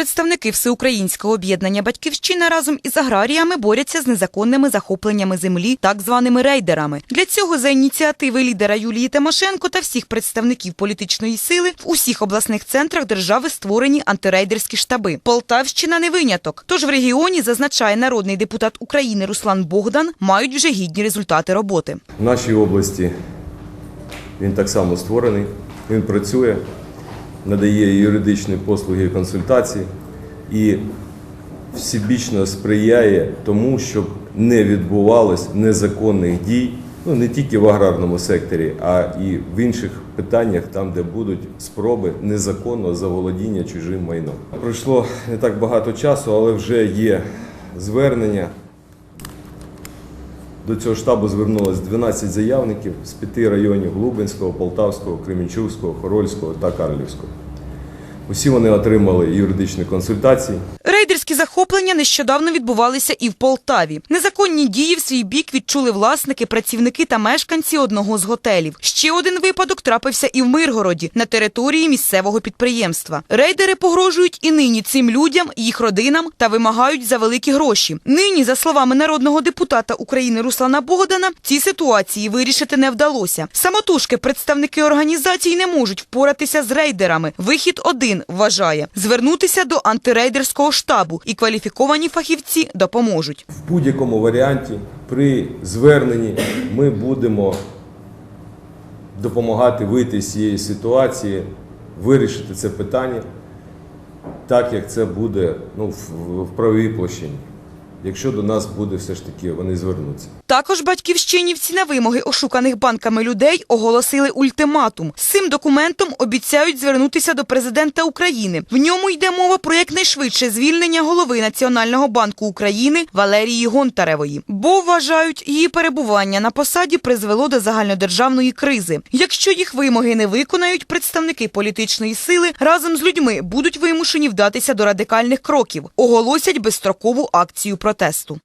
Представники всеукраїнського об'єднання Батьківщина разом із аграріями борються з незаконними захопленнями землі, так званими рейдерами. Для цього за ініціативи лідера Юлії Тимошенко та всіх представників політичної сили в усіх обласних центрах держави створені антирейдерські штаби. Полтавщина не виняток. Тож в регіоні зазначає народний депутат України Руслан Богдан, мають вже гідні результати роботи. В нашій області він так само створений, він працює, надає юридичні послуги консультації і всебічно сприяє тому, щоб не відбувалось незаконних дій, ну не тільки в аграрному секторі, а і в інших питаннях, там, де будуть спроби незаконного заволодіння чужим майном. Пройшло не так багато часу, але вже є звернення. До цього штабу звернулось 12 заявників з п'яти районів Лубенського, Полтавського, Кременчугського, Хорольського та Карлівського. Усі вони отримали юридичні консультації. Рейдерські захоплення нещодавно відбувалися і в Полтаві. Незаконні дії в свій бік відчули власники, працівники та мешканці одного з готелів. Ще один випадок трапився і в Миргороді на території місцевого підприємства. Рейдери погрожують і нині цим людям, їх родинам та вимагають за великі гроші. Нині, за словами народного депутата України Руслана Богдана, ці ситуації вирішити не вдалося. Самотужки представники організацій не можуть впоратися з рейдерами. Вихід один вважає звернутися до антирейдерського штабу, і кваліфіковані фахівці допоможуть. В будь-якому варіанті при зверненні ми будемо допомагати вийти з цієї ситуації, вирішити це питання так, як це буде ну, в правовій площині. Якщо до нас буде все ж таки вони звернуться. Також батьківщинівці на вимоги ошуканих банками людей оголосили ультиматум. З цим документом обіцяють звернутися до президента України. В ньому йде мова про якнайшвидше звільнення голови Національного банку України Валерії Гонтаревої, бо вважають, її перебування на посаді призвело до загальнодержавної кризи. Якщо їх вимоги не виконають, представники політичної сили разом з людьми будуть вимушені вдатися до радикальних кроків, оголосять безстрокову акцію protestu